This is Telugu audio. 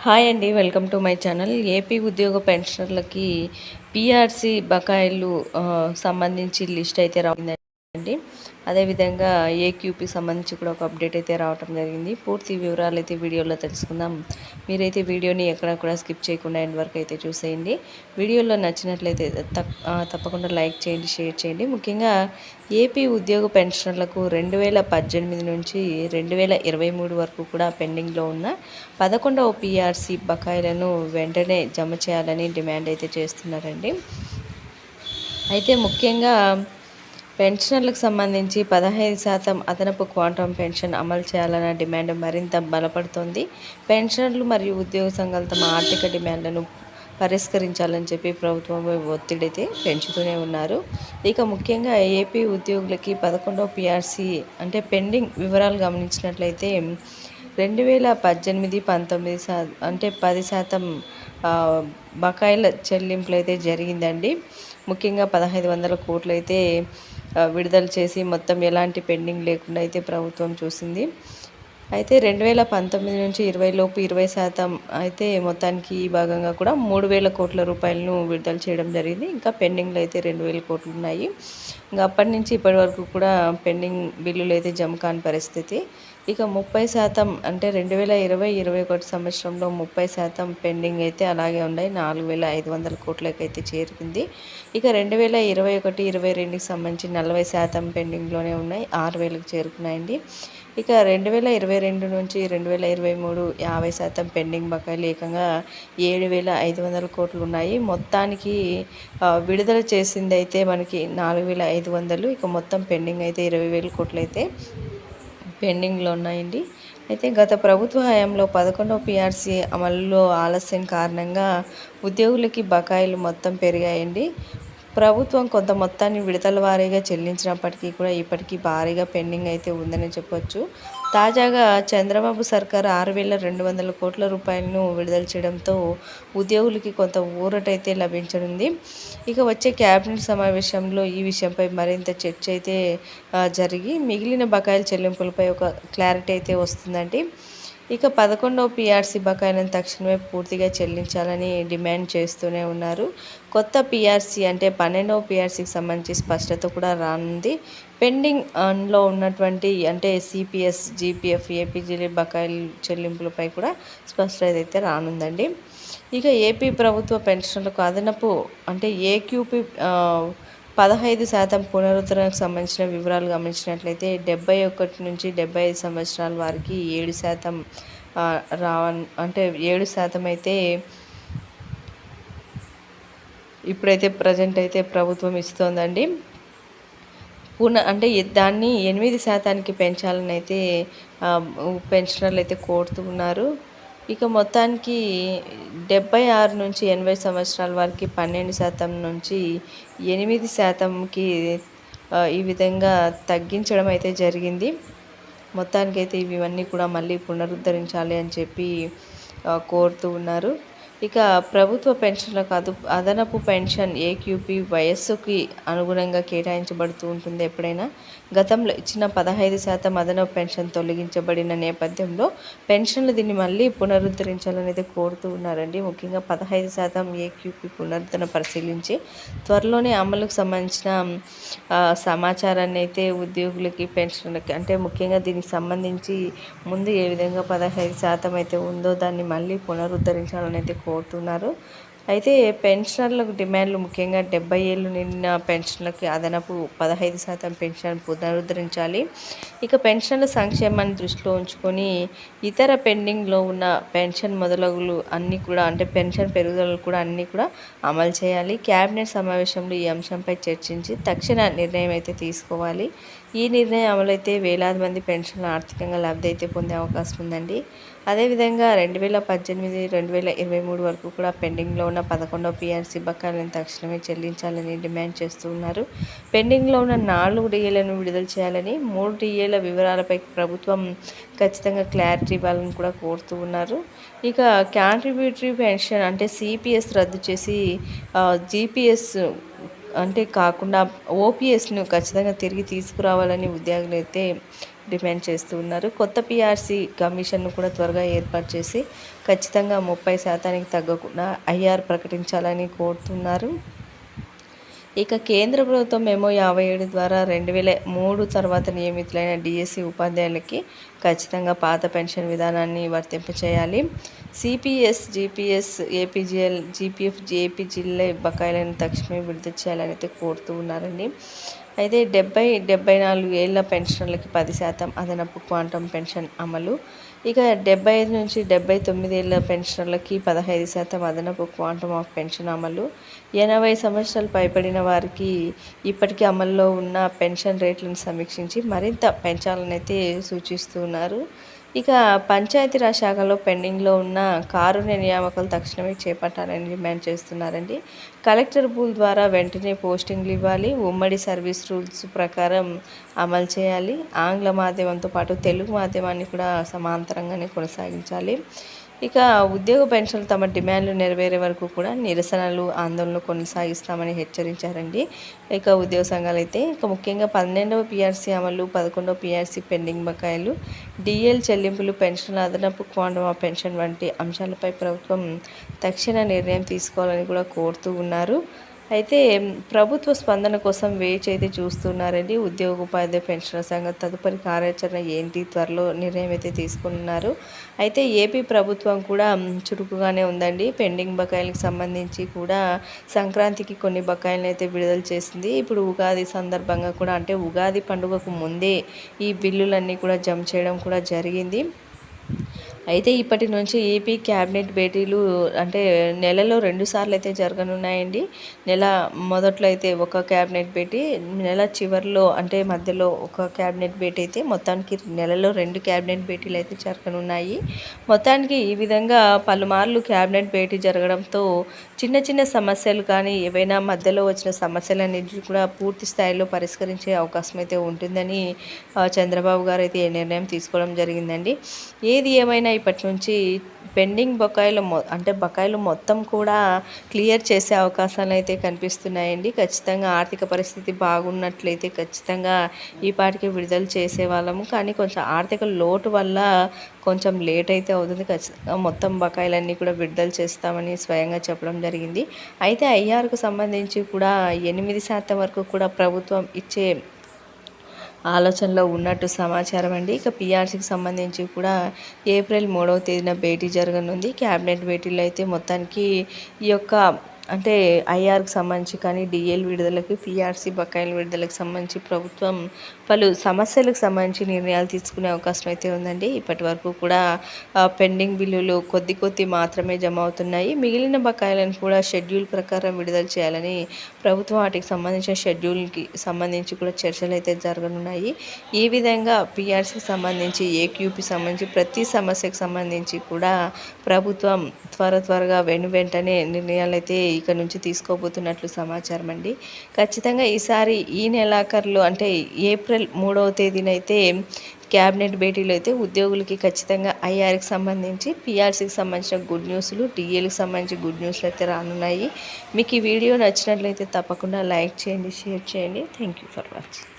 హాయ్ అండి welcome to my channel. AP ఉద్యోగ పెన్షనర్లకి పిఆర్సీ బకాయిలు ఆ, సంబంధించి లిస్ట్ అయితే అండి. అదేవిధంగా ఏక్యూపీ సంబంధించి కూడా ఒక అప్డేట్ అయితే రావటం జరిగింది. పూర్తి వివరాలు అయితే వీడియోలో తెలుసుకుందాం. మీరైతే వీడియోని ఎక్కడ కూడా స్కిప్ చేయకుండా ఎండ్ వరకు అయితే చూసేయండి. వీడియోలో నచ్చినట్లయితే తప్పకుండా లైక్ చేయండి షేర్ చేయండి. ముఖ్యంగా ఏపీ ఉద్యోగ పెన్షనర్లకు రెండు వేల పద్దెనిమిది నుంచి రెండు వేల ఇరవై మూడు వరకు కూడా పెండింగ్లో ఉన్న పదకొండవ పీఆర్సీ బకాయిలను వెంటనే జమ చేయాలని డిమాండ్ అయితే చేస్తున్నారండి. అయితే ముఖ్యంగా పెన్షనర్లకు సంబంధించి పదహైదు శాతం అదనపు క్వాంటమ్ పెన్షన్ అమలు చేయాలన్న డిమాండ్ మరింత బలపడుతోంది. పెన్షనర్లు మరియు ఉద్యోగ సంఘాలు తమ ఆర్థిక డిమాండ్లను పరిష్కరించాలని చెప్పి ప్రభుత్వం ఒత్తిడి అయితే పెంచుతూనే ఉన్నారు. ఇక ముఖ్యంగా ఏపీ ఉద్యోగులకి పదకొండవ పిఆర్సీ అంటే పెండింగ్ వివరాలు గమనించినట్లయితే రెండు వేల పద్దెనిమిది పంతొమ్మిది శా అంటే పది శాతం బకాయిల చెల్లింపులు అయితే జరిగిందండి. ముఖ్యంగా పదహైదు వందల కోట్లు అయితే విడుదల చేసి మొత్తం ఎలాంటి పెండింగ్ లేకుండా అయితే ప్రభుత్వం చూసింది. అయితే రెండు వేల పంతొమ్మిది నుంచి ఇరవై లోపు ఇరవై శాతం అయితే మొత్తానికి ఈ భాగంగా కూడా మూడు వేల కోట్ల రూపాయలను విడుదల చేయడం జరిగింది. ఇంకా పెండింగ్లో అయితే రెండు వేల కోట్లు ఉన్నాయి. ఇంకా అప్పటి నుంచి ఇప్పటి వరకు కూడా పెండింగ్ బిల్లులు అయితే జమ కాని పరిస్థితి. ఇక ముప్పై శాతం అంటే రెండు వేల ఇరవై ఇరవై ఒకటి సంవత్సరంలో ముప్పై శాతం పెండింగ్ అయితే అలాగే ఉన్నాయి. నాలుగు వేల ఐదు వందల కోట్లకి అయితే చేరుకుంది. ఇక రెండు వేల ఇరవై ఒకటి ఇరవై రెండుకి సంబంధించి నలభై శాతం పెండింగ్లోనే ఉన్నాయి. ఆరు వేలకు చేరుకున్నాయండి. ఇక రెండు వేల ఇరవై రెండు నుంచి రెండు వేల ఇరవై మూడు యాభై శాతం పెండింగ్ బకాయిలు ఏకంగా ఏడు వేల ఐదు వందల కోట్లు ఉన్నాయి. మొత్తానికి విడుదల చేసింది అయితే మనకి నాలుగు వేల ఐదు వందలు. ఇక మొత్తం పెండింగ్ అయితే ఇరవై వేల కోట్లు అయితే పెండింగ్లో ఉన్నాయండి. అయితే గత ప్రభుత్వ హయాంలో పదకొండవ పిఆర్సీ అమలులో ఆలస్యం కారణంగా ఉద్యోగులకి బకాయిలు మొత్తం పెరిగాయండి. ప్రభుత్వం కొంత మొత్తాన్ని విడతల వారీగా చెల్లించినప్పటికీ కూడా ఇప్పటికీ భారీగా పెండింగ్ అయితే ఉందని చెప్పొచ్చు. తాజాగా చంద్రబాబు సర్కార్ ఆరు వేల రెండు వందల కోట్ల రూపాయలను విడుదల చేయడంతో ఉద్యోగులకి కొంత ఊరటైతే లభించనుంది. ఇక వచ్చే క్యాబినెట్ సమావేశంలో ఈ విషయంపై మరింత చర్చ అయితే జరిగి మిగిలిన బకాయిల చెల్లింపులపై ఒక క్లారిటీ అయితే వస్తుందండి. ఇక పదకొండవ పిఆర్సీ బకాయిలను తక్షణమే పూర్తిగా చెల్లించాలని డిమాండ్ చేస్తూనే ఉన్నారు. కొత్త పీఆర్సీ అంటే పన్నెండవ పిఆర్సీకి సంబంధించి స్పష్టత కూడా రానుంది. పెండింగ్ అన్లో ఉన్నటువంటి అంటే సిపిఎస్ జీపీఎఫ్ ఏపీజీ బకాయిలు చెల్లింపులపై కూడా స్పష్టత అయితే రానుందండి. ఇక ఏపీ ప్రభుత్వ పెన్షన్లకు అదనపు అంటే ఏక్యూపీ పదహైదు శాతం పునరుద్ధరణకు సంబంధించిన వివరాలు గమనించినట్లయితే డెబ్బై ఒకటి నుంచి డెబ్బై ఐదు సంవత్సరాల వారికి ఏడు శాతం రావ అంటే ఏడు శాతం అయితే ఇప్పుడైతే ప్రజెంట్ అయితే ప్రభుత్వం ఇస్తోందండి. పున అంటే దాన్ని ఎనిమిది శాతానికి పెంచాలని అయితే పెన్షనర్లు అయితే కోరుతూ ఉన్నారు. ఇక మొత్తానికి డెబ్బై ఆరు నుంచి ఎనభై సంవత్సరాల వారికి పన్నెండు శాతం నుంచి ఎనిమిది శాతంకి ఈ విధంగా తగ్గించడం అయితే జరిగింది. మొత్తానికైతే ఇవన్నీ కూడా మళ్ళీ పునరుద్ధరించాలి అని చెప్పి కోరుతూ ఉన్నారు. ఇక ప్రభుత్వ పెన్షన్లకు అదు అదనపు పెన్షన్ ఏక్యూపీ వయస్సుకి అనుగుణంగా కేటాయించబడుతూ ఉంటుంది ఎప్పుడైనా. గతంలో ఇచ్చిన పదహైదు శాతం అదనపు పెన్షన్ తొలగించబడిన నేపథ్యంలో పెన్షన్లు దీన్ని మళ్ళీ పునరుద్ధరించాలనేది కోరుతూ ఉన్నారండి. ముఖ్యంగా పదహైదు శాతం ఏక్యూపీ పునరుద్ధరణ పరిశీలించి త్వరలోనే అమలుకు సంబంధించిన సమాచారాన్ని అయితే ఉద్యోగులకి పెన్షన్లకి అంటే ముఖ్యంగా దీనికి సంబంధించి ముందు ఏ విధంగా పదహైదు శాతం అయితే ఉందో దాన్ని మళ్ళీ పునరుద్ధరించాలని అయితే కోరుతున్నారు. అయితే పెన్షనర్లకు డిమాండ్లు ముఖ్యంగా డెబ్బై ఏళ్ళు నిండిన పెన్షన్లకి అదనపు పదహైదు శాతం పెన్షన్ పునరుద్ధరించాలి. ఇక పెన్షన్ల సంక్షేమాన్ని దృష్టిలో ఉంచుకొని ఇతర పెండింగ్లో ఉన్న పెన్షన్ మొదలగులు అన్నీ కూడా అంటే పెన్షన్ పెరుగుదలలు కూడా అన్నీ కూడా అమలు చేయాలి. క్యాబినెట్ సమావేశంలో ఈ అంశంపై చర్చించి తక్షణ నిర్ణయం అయితే తీసుకోవాలి. ఈ నిర్ణయం అమలైతే వేలాది మంది పెన్షన్లు ఆర్థికంగా లబ్ధి అయితే పొందే అవకాశం ఉందండి. అదేవిధంగా రెండు వేల పద్దెనిమిది రెండు వేల ఇరవై మూడు వరకు కూడా పెండింగ్లో ఉన్న పదకొండవ పీఆర్సీ బకాయిలను తక్షణమే చెల్లించాలని డిమాండ్ చేస్తూ ఉన్నారు. పెండింగ్లో ఉన్న నాలుగు డిఏలను విడుదల చేయాలని మూడు డిఏల వివరాలపై ప్రభుత్వం ఖచ్చితంగా క్లారిటీ ఇవ్వాలని కూడా కోరుతూ ఉన్నారు. ఇక కాంట్రిబ్యూటరీ పెన్షన్ అంటే సిపిఎస్ రద్దు చేసి జీపీఎస్ అంటే కాకుండా ఓపీఎస్ను ఖచ్చితంగా తిరిగి తీసుకురావాలని ఉద్యోగులు అయితే డిమాండ్ చేస్తూ ఉన్నారు. కొత్త పిఆర్సీ కమిషన్ను కూడా త్వరగా ఏర్పాటు చేసి ఖచ్చితంగా ముప్పై శాతానికి తగ్గకుండా ఐఆర్ ప్రకటించాలని కోరుతున్నారు. ఇక కేంద్ర ప్రభుత్వం మేము యాభై ఏడు ద్వారా రెండు వేల మూడు తర్వాత నియమితులైన డిఎస్సి ఉపాధ్యాయులకి ఖచ్చితంగా పాత పెన్షన్ విధానాన్ని వర్తింపచేయాలి. CPS GPS APGL GPF JPGL బకాయిలను తక్షణమే విడుదల చేయాలని అయితే కోరుతూ ఉన్నారండి. అయితే డెబ్బై డెబ్బై నాలుగు ఏళ్ళ పెన్షన్లకి పది శాతం అదనపు క్వాంటమ్ పెన్షన్ అమలు. ఇక డెబ్బై ఐదు నుంచి డెబ్బై తొమ్మిది ఏళ్ళ పెన్షన్లకి పదహైదు శాతం అదనపు క్వాంటమ్ ఆఫ్ పెన్షన్ అమలు. ఎనభై సంవత్సరాలు పైబడిన వారికి ఇప్పటికీ అమల్లో ఉన్న పెన్షన్ రేట్లను సమీక్షించి మరింత పెంచాలని అయితే సూచిస్తున్నారు. ఇక పంచాయతీరాజ్ శాఖలో పెండింగ్లో ఉన్న కారుణ్య నియామకాలు తక్షణమే చేపట్టాలని డిమాండ్ చేస్తున్నారండి. కలెక్టర్ పూల్ ద్వారా వెంటనే పోస్టింగ్లు ఇవ్వాలి. ఉమ్మడి సర్వీస్ రూల్స్ ప్రకారం అమలు చేయాలి. ఆంగ్ల మాధ్యమంతో పాటు తెలుగు మాధ్యమాన్ని కూడా సమాంతరంగానే కొనసాగించాలి. ఇక ఉద్యోగ పెన్షన్లు తమ డిమాండ్లు నెరవేరే వరకు కూడా నిరసనలు ఆందోళనలు కొనసాగిస్తామని హెచ్చరించారండి. ఇక ఉద్యోగ సంఘాలు అయితే ఇక ముఖ్యంగా పన్నెండవ పిఆర్సీ అమలు పదకొండవ పీఆర్సీ పెండింగ్ బకాయిలు డిఎల్ చెల్లింపులు పెన్షన్ల అదనపు క్వాంటమ్ పెన్షన్ వంటి అంశాలపై ప్రభుత్వం తక్షణ నిర్ణయం తీసుకోవాలని కూడా కోరుతూ ఉన్నారు. అయితే ప్రభుత్వ స్పందన కోసం వేచి అయితే చూస్తున్నారండి. ఉద్యోగ ఉపాధ్యాయ పెన్షన్ సంఘం తదుపరి కార్యాచరణ ఏంటి? త్వరలో నిర్ణయం అయితే తీసుకున్నారు. అయితే ఏపీ ప్రభుత్వం కూడా చురుకుగానే ఉందండి. పెండింగ్ బకాయిలకు సంబంధించి కూడా సంక్రాంతికి కొన్ని బకాయిలను అయితే విడుదల చేసింది. ఇప్పుడు ఉగాది సందర్భంగా కూడా అంటే ఉగాది పండుగకు ముందే ఈ బిల్లులన్నీ కూడా జమ చేయడం కూడా జరిగింది. అయితే ఇప్పటి నుంచి ఏపీ క్యాబినెట్ భేటీలు అంటే నెలలో రెండు సార్లు అయితే జరగనున్నాయండి. నెల మొదట్లో అయితే ఒక క్యాబినెట్ భేటీ నెల చివరిలో అంటే మధ్యలో ఒక క్యాబినెట్ భేటీ అయితే మొత్తానికి నెలలో రెండు క్యాబినెట్ భేటీలు అయితే జరగనున్నాయి. మొత్తానికి ఈ విధంగా పలుమార్లు క్యాబినెట్ భేటీ జరగడంతో చిన్న చిన్న సమస్యలు కానీ ఏవైనా మధ్యలో వచ్చిన సమస్యలన్నింటినీ కూడా పూర్తి స్థాయిలో పరిష్కరించే అవకాశం అయితే ఉంటుందని చంద్రబాబు గారు అయితే నిర్ణయం తీసుకోవడం జరిగిందండి. ఏది ఏమైనా ఇప్పటి నుంచి. పెండింగ్ బకాయిలు మొ అంటే బకాయిలు మొత్తం కూడా క్లియర్ చేసే అవకాశాలు అయితే కనిపిస్తున్నాయండి. ఖచ్చితంగా ఆర్థిక పరిస్థితి బాగున్నట్లయితే ఖచ్చితంగా ఈ పాటికి విడుదల చేసేవాళ్ళము కానీ కొంచెం ఆర్థిక లోటు వల్ల కొంచెం లేట్ అయితే అవుతుంది. ఖచ్చితంగా మొత్తం బకాయిలన్నీ కూడా విడుదల చేస్తామని స్వయంగా చెప్పడం జరిగింది. అయితే ఐఆర్కు సంబంధించి కూడా ఎనిమిది శాతం వరకు కూడా ప్రభుత్వం ఇచ్చే ఆలోచనలో ఉన్నట్టు సమాచారం అండి. ఇక పిఆర్సీకి సంబంధించి కూడా ఏప్రిల్ మూడవ తేదీన భేటీ జరగనుంది. క్యాబినెట్ భేటీలో అయితే మొత్తానికి ఈ యొక్క అంటే ఐఆర్కి సంబంధించి కానీ డిఎల్ విడుదలకి పిఆర్సీ బకాయిల విడుదలకు సంబంధించి ప్రభుత్వం పలు సమస్యలకు సంబంధించి నిర్ణయాలు తీసుకునే అవకాశం అయితే ఉందండి. ఇప్పటి వరకు కూడా పెండింగ్ బిల్లులు కొద్ది కొద్ది మాత్రమే జమ అవుతున్నాయి. మిగిలిన బకాయిలను కూడా షెడ్యూల్ ప్రకారం విడుదల చేయాలని ప్రభుత్వం వాటికి సంబంధించిన షెడ్యూల్కి సంబంధించి కూడా చర్చలు అయితే జరగనున్నాయి. ఈ విధంగా పిఆర్సీకి సంబంధించి ఏక్యూపీ సంబంధించి ప్రతి సమస్యకు సంబంధించి కూడా ప్రభుత్వం త్వర త్వరగా వెను వెంటనే నిర్ణయాలు అయితే ఇక్కడ నుంచి తీసుకోబోతున్నట్లు సమాచారం అండి. ఖచ్చితంగా ఈసారి ఈ నెలాఖరులో అంటే ఏప్రిల్ మూడవ తేదీనైతే క్యాబినెట్ భేటీలో అయితే ఉద్యోగులకి ఖచ్చితంగా ఐఆర్కి సంబంధించి పిఆర్సీకి సంబంధించిన గుడ్ న్యూస్లు డిఏలకు సంబంధించి గుడ్ న్యూస్లు అయితే రానున్నాయి. మీకు ఈ వీడియో నచ్చినట్లయితే తప్పకుండా లైక్ చేయండి షేర్ చేయండి. Thank you for watching.